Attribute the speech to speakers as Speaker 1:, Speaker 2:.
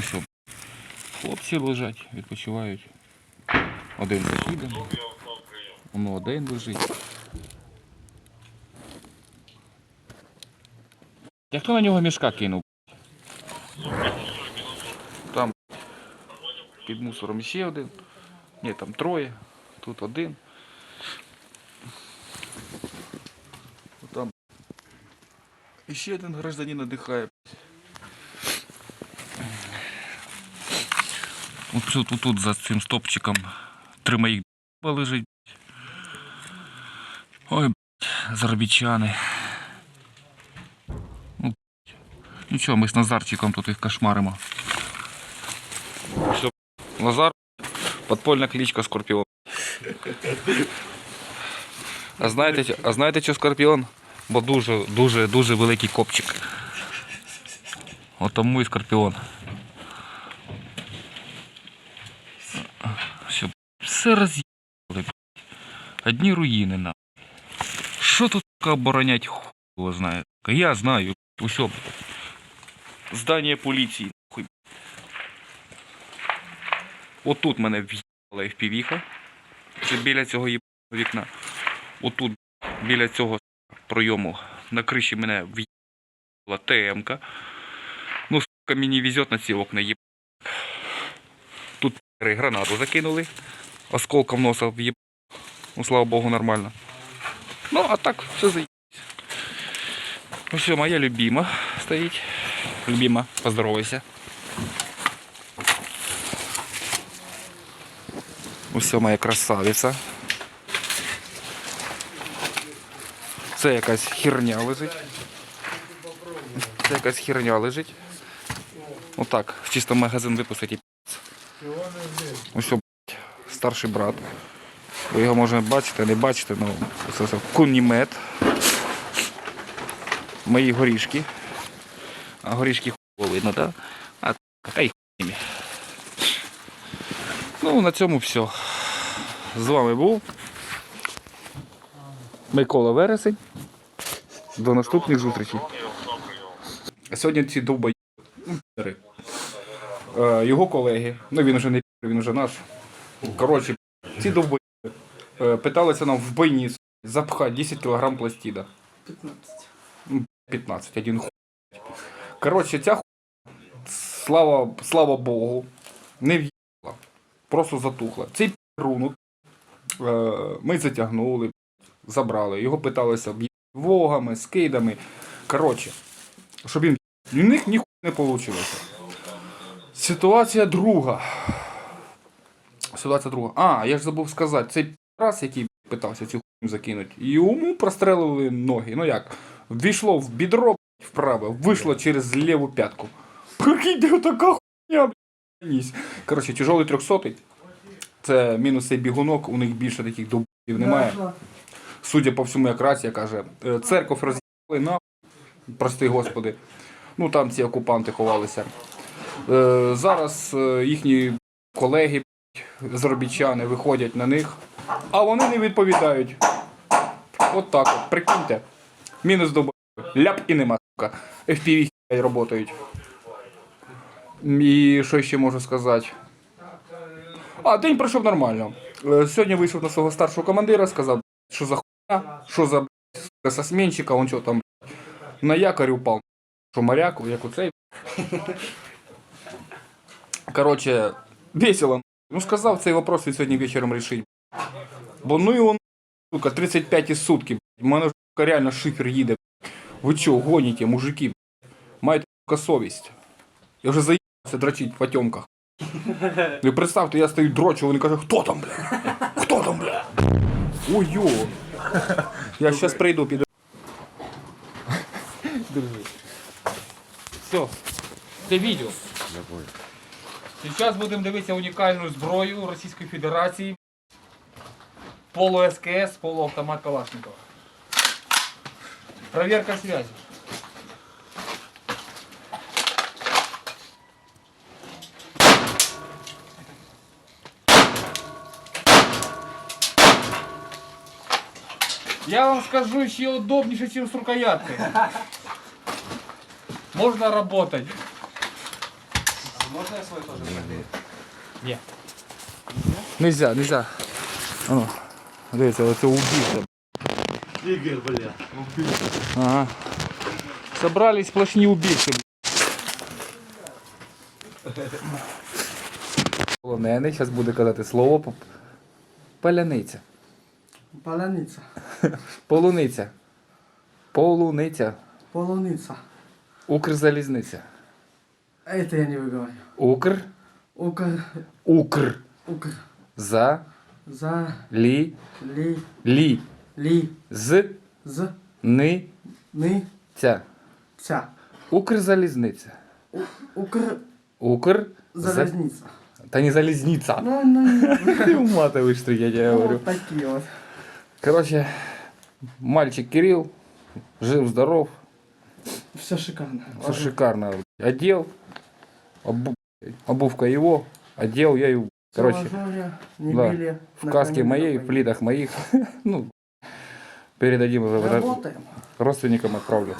Speaker 1: що, хлопці лежать, відпочивають. Один закиданий. Воно один лежить. Я хто на нього мішка кинув? Там під мусором ще один. Ні, там троє. Тут один. Там ще один гражданин надихає. Тут, тут, тут за цим стопчиком три моїх лежить. Ой, б***ь, заробітчани. Ну. Нічого, ми з Назарчиком тут їх кошмаримо. Все, Назар, подпольна кличка Скорпіон. А знаєте, а знаєте, що Скорпіон? Бо дуже, дуже, дуже великий копчик. От і Скорпіон. Все, все роз'їхали. Одні руїни на. Що тут оборонять хуй знає. Я знаю. Усьо. Здання поліції. Хуй. Отут мене в'їбала FPV-ха. Це біля цього їбаного вікна. Отут, біля цього пройому, на криші мене в'їбала ТМ-ка. Ну, сука, мені везет на ці окна їб. Тут гранату закинули. Осколком носа в'їб. Ну, слава Богу, нормально. Ну, а так, все заїб. Ну все, моя любима стоїть. Любима, поздоровайся. Усе моя красавиця. Це якась херня лежить. Це якась херня лежить. Отак, чисто магазин випустити. Ось, блядь, старший брат. Ви його можете бачити, не бачите, ну це, це кунімет. Мої горішки. А горішки хуй видно, так? А та й хуй. Ну, на цьому все. З вами був Микола Вересень. До наступних зустрічей. Сьогодні ці довбої. ну. Е, Його колеги, ну він вже не він вже наш. Коротше, ці довбої е, питалися нам в бойні запхати 10 кг пластида.
Speaker 2: 15.
Speaker 1: 15, один хуй. Коротше, ця хуй, слава, слава Богу, не в'їхала. Просто затухла. Цей рунок е, ми затягнули, забрали. Його питалися вогами, скидами. Коротше, щоб він у них ніхуя не вийшло. Ситуація друга. Ситуація друга. А, я ж забув сказати, цей раз, який питався цю хуйню закинути, йому прострелили ноги. Ну як? Війшло в бідро вправо, вийшло через ліву п'ятку. Прикиньте, така хуйня, блядь. Коротше, тяжелий трьохсотий. Це мінус цей бігунок, у них більше таких дубів немає. Судя по всьому, як рація каже, «Е, церков роз'їхали на прости господи. Ну там ці окупанти ховалися. Е, зараз е, їхні колеги, заробітчани, виходять на них, а вони не відповідають. От так от, прикиньте. Мінус до ляп і нема, сука. FPV працюють. І що ще можу сказати? А, день пройшов нормально. Е, Сьогодні вийшов на свого старшого командира, сказав, що за хуйня, що за сука, сосменщика, он що там на якорь упав. Що моряк, як у цей. Короче, весело. Ну сказав цей вопрос він сьогодні вечором рішить. Бо ну і он, сука, 35 із сутки. У мене ж сука, реально шифер їде. Ви чого, гоніте, мужики? Маєте сука, совість. Я вже заїбався дрочить в потемках. Ви представте, я стою дрочу, вони кажуть, хто там, бля? Хто там, бля? Ой, йо. Я зараз прийду, піду. Держи. Все. Це відео. Зараз будемо дивитися унікальну зброю Російської Федерації. Полу СКС, полуавтомат Калашникова. Проверка связи. Я вам скажу еще удобнейше, чем с рукояткой. Можно работать.
Speaker 2: Можно я свой тоже проверю?
Speaker 1: Ні. Нельзя, нельзя. О, дивіться, оце убійство.
Speaker 2: Игорь, бля.
Speaker 1: Ага. Собрались сплошні убійці. Полонений, зараз буде казати слово. по- Паляниця.
Speaker 3: Поляниця.
Speaker 1: Полуниця. Полуниця.
Speaker 3: Полуниця.
Speaker 1: Укрзалізниця.
Speaker 3: Это я не выговорю.
Speaker 1: Укр.
Speaker 3: Укр.
Speaker 1: Укр.
Speaker 3: Укр.
Speaker 1: За.
Speaker 3: За.
Speaker 1: Лі.
Speaker 3: Ли.
Speaker 1: Лі.
Speaker 3: Ли.
Speaker 1: З.
Speaker 3: З.
Speaker 1: Ни.
Speaker 3: Ни.
Speaker 1: Ця.
Speaker 3: Ця.
Speaker 1: Укрзалізниця.
Speaker 3: Укр.
Speaker 1: Укр. за-
Speaker 3: Залезница.
Speaker 1: Та не залізниця.
Speaker 3: Ну, ну,
Speaker 1: Матовий штрих, я тебе говорю.
Speaker 3: вот такие вот.
Speaker 1: Короче, мальчик Кирилл, жив-здоров,
Speaker 3: Все шикарно.
Speaker 1: все шикарно. Одел, обу- обувка его, одел я его. Короче, да,
Speaker 3: били.
Speaker 1: в каске моей, в плитах моих. Ну, передадим уже родственникам отправлю.